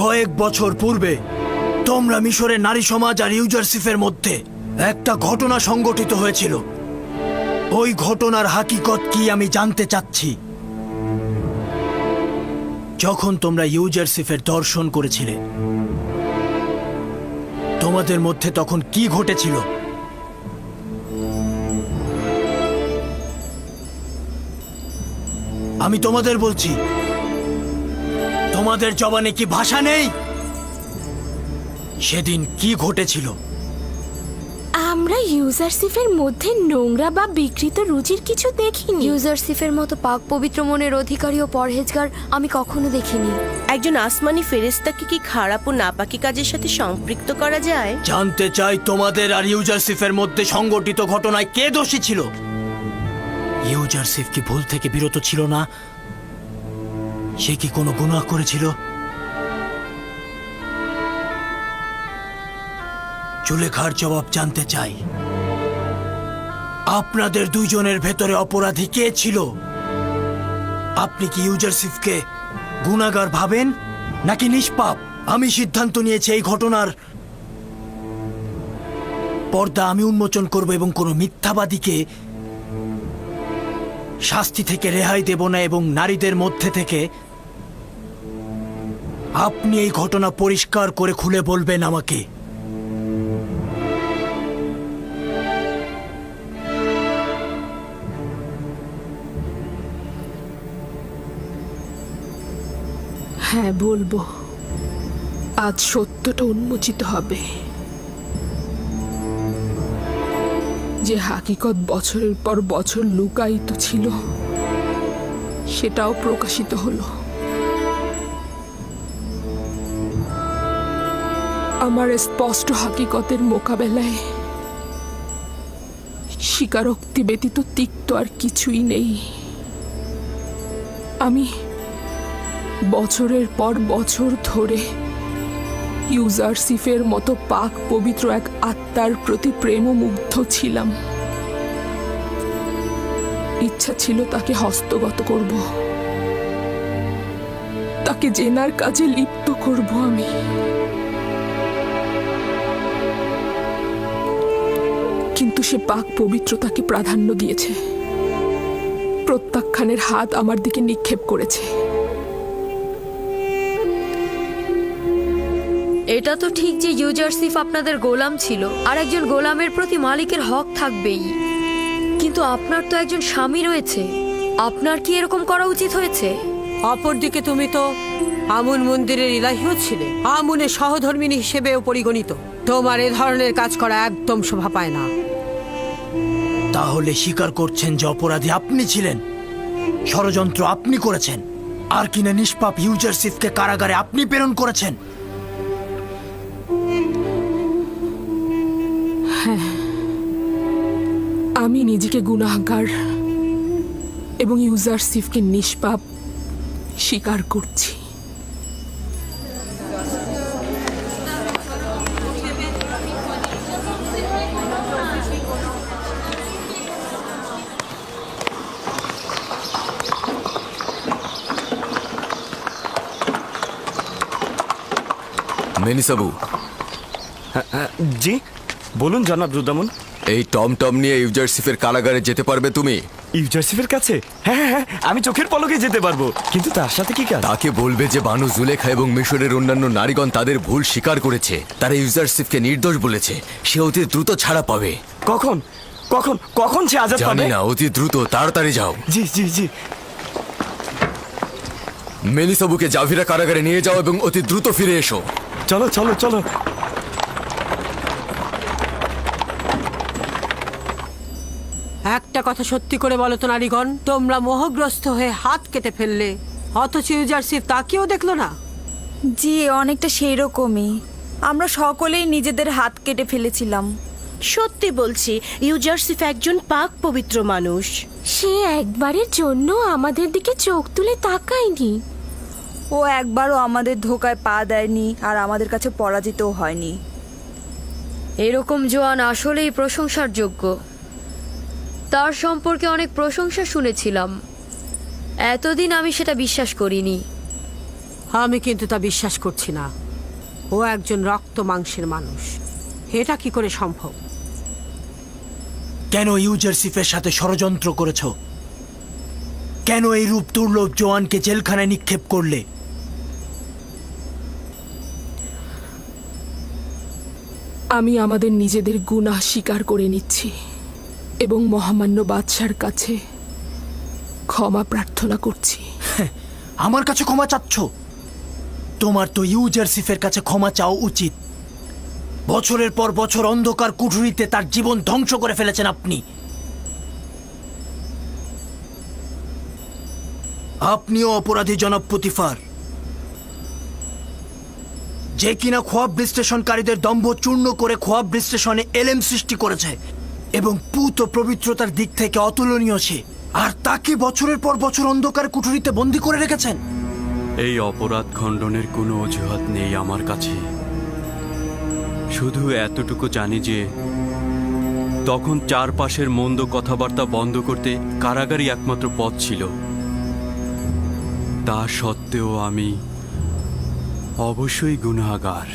কয়েক বছর পূর্বে, তোমরা মিশরের নারী সমাজ আর ইউজারসিফের মধ্যে একটা ঘটনা সংগঠিত হয়েছিল। ওই ঘটনার হাকিকত কি আমি জানতে চাচ্ছি। যখন তোমরা ইউজারসিফের দর্শন করেছিলে, তোমাদের মধ্যে তখন কি ঘটেছিল? আমি তোমাদের বলছি তোমাদের জবানে কি ভাষা নেই? সেদিন কি ঘটেছিল? আমরা ইউজারসিফের মধ্যে নোংরা বা বিকৃত রুচির কিছু দেখিনি। ইউজারসিফের মতো পাক পবিত্র মনের অধিকারী ও পরহেজগার আমি কখনো দেখিনি। একজন আসমানি ফেরেস্তাকে কি খারাপ ও নাপাকি কাজের সাথে সম্পৃক্ত করা যায়? জানতে চাই তোমাদের আর ইউজারসিফের মধ্যে সংগঠিত ঘটনায় কে দোষী ছিল? ইউজারসিফ কি ভুল থেকে বিরত ছিল না? সে কি কোনো গুনাহ করেছিল? চুলেখার জবাব জানতে চাই। আপনাদের দুইজনের ভেতরে অপরাধী কে ছিল? আপনি কি ইউজারসিফকে গুনাগার ভাবেন, নাকি নিষ্পাপ? আমি সিদ্ধান্ত নিয়েছি এই ঘটনার পর্দা আমি উন্মোচন করব এবং কোনো মিথ্যাবাদীকে শাস্তি থেকে রেহাই দেব না এবং নারীদের মধ্যে থেকে আপনি এই ঘটনা পরিষ্কার করে খুলে বলবেন আমাকে। হ্যাঁ বলব। আজ সত্যটা উন্মোচিত হবে। যে হাকিকত বছরের পর বছর লুকায়িত ছিল, সেটাও প্রকাশিত হলো। আমার স্পষ্ট হাকিকতের মোকাবেলায় স্বীকারোক্তি ব্যতীত তিক্ত আর কিছুই নেই। আমি বছরের পর বছর ধরে ইউজারসিফের মতো পাক পবিত্র এক আত্মার প্রতি প্রেমমুগ্ধ ছিলাম। ইচ্ছা ছিল তাকে হস্তগত করব। তাকে জেনার কাজে লিপ্ত করব আমি। সে পাক পবিত্রতাকে প্রাধান্য দিয়েছে। প্রত্যাখ্যানের হাত আমার দিকে নিক্ষেপ করেছে। এটা তো ঠিক যে ইউজারসিফ আপনাদের গোলাম ছিল আর একজন গোলামের প্রতি মালিকের হক থাকবেই। কিন্তু আপনার তো একজন স্বামী রয়েছে। আপনার কি এরকম করা উচিত হয়েছে? অপরদিকে তুমি তো আমুন মন্দিরের ইলাহিও ছিলে। আমুনের সহধর্মিনী হিসেবেও পরিগণিত। তোমার এ ধরনের কাজ করা একদম শোভা পায় না। তাহলে স্বীকার করছেন যে অপরাধী আপনি ছিলেন। ষড়যন্ত্র আপনি করেছেন। আর কিনা নিষ্পাপ ইউজারসিফকে কারাগারে আপনি প্রেরণ করেছেন। আমি নিজেকে গুনাহগার এবং ইউজারসিফকে নিষ্পাপ স্বীকার করছি। মেনিসাবু জি বলুন জনাব রুদামন। এই টম টম নিয়ে ইউজারসিফের কারাগারে যেতে পারবে তুমি? ইউজারসিফের কাছে? হ্যাঁ হ্যাঁ হ্যাঁ আমি চোখের পলকে যেতে পারব কিন্তু তার সাথে কি কাজ? তাকে বলবে যে বানু জুলেখা এবং মিশরের অন্যান্য নারীগণ তাদের ভুল স্বীকার করেছে। তারা ইউজারসিফকে নির্দোষ বলেছে সে অতি দ্রুত ছাড়া পাবে। কখন? কখন? কখন সে আজাদ জানি পাবে? না অতি দ্রুত তাড়াতাড়ি যাও। জি জি জি। মেনিসাবুকে জাভিরা কারাগারে নিয়ে যাও এবং অতি দ্রুত ফিরে এসো। চলো চলো চলো। একটা কথা সত্যি করে বলো তো নারীগণ। তোমরা মোহগ্রস্ত হয়ে হাত কেটে ফেললে অথচ ইউজারসিফ তাকেও দেখল না। জি অনেকটা সেই রকমই আমরা সকলেই নিজেদের হাত কেটে ফেলেছিলাম। সত্যি বলছি ইউজারসিফ একজন পাক পবিত্র মানুষ। সে একবারের জন্য আমাদের দিকে চোখ তুলে তাকায়নি। ও একবারও আমাদের ধোকায় পা দেয়নি আর আমাদের কাছে পরাজিতও হয়নি। এরকম জোয়ান আসলেই প্রশংসার যোগ্য। তার সম্পর্কে অনেক প্রশংসা শুনেছিলাম। এতদিন আমি সেটা বিশ্বাস করিনি। আমি কিন্তু তা বিশ্বাস করছি না। ও একজন রক্ত মাংসের মানুষ। এটা কি করে সম্ভব? কেন ইউজারসিফের সাথে ষড়যন্ত্র করেছ? কেন এই রূপ দুর্লভ জোয়ানকে জেলখানায় নিক্ষেপ করলে? আমি আমাদের নিজেদের গুনাহ স্বীকার করে নিচ্ছি এবং মহামান্য বাদশার কাছে ক্ষমা প্রার্থনা করছি। আমার কাছে ক্ষমা চাচ্ছ? তোমার তো ইউজারসিফের কাছে ক্ষমা চাও উচিত। বছরের পর বছর অন্ধকার কুঠুরিতে তার জীবন ধ্বংস করে ফেলেছেন আপনি। আপনিও অপরাধী জনাব যে কিনা খোয়াব বিশ্লেষণকারীদের দম্ভ চূর্ণ করে খোয়াব বিশ্লেষণে এলেম সৃষ্টি করেছে এবং পুত পবিত্রতার দিক থেকে অতুলনীয় সে। আর তাকে বছরের পর বছর অন্ধকার কুঠুরিতে বন্দি করে রেখেছেন। এই অপরাধ খণ্ডনের কোনো অজুহাত নেই আমার কাছে। শুধু এতটুকু জানি যে, তখন চারপাশের মন্দ কথাবার্তা বন্ধ করতে কারাগারই একমাত্র পথ ছিল। তা সত্ত্বেও আমি অবশ্যই গুনাহগার।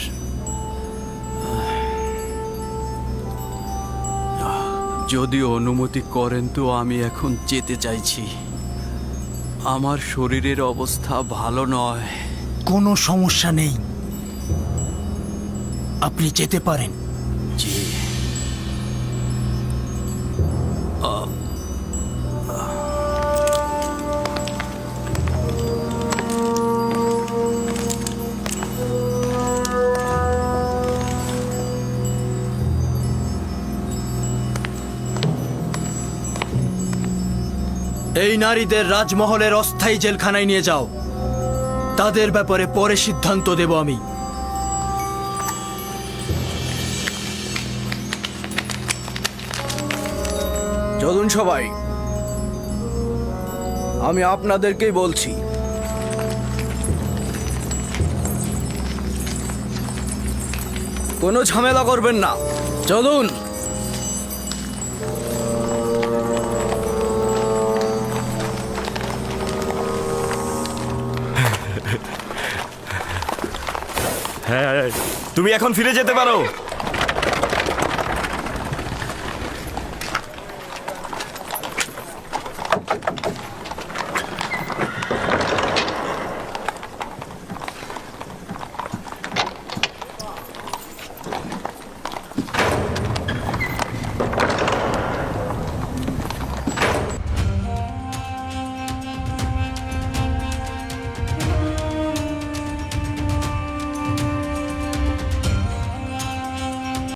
যদি অনুমতি করেন তো আমি এখন যেতে চাইছি। আমার শরীরের অবস্থা ভালো নয়। কোনো সমস্যা নেই। আপনি যেতে পারেন। জি। এই নারীদের রাজমহলের অস্থায়ী জেলখানায় নিয়ে যাও। তাদের ব্যাপারে পরে সিদ্ধান্ত দেব আমি। চলুন সবাই। আমি আপনাদেরকেই বলছি। কোনো ঝামেলা করবেন না। চলুন। হ্যাঁ তুমি এখন ফিরে যেতে পারো।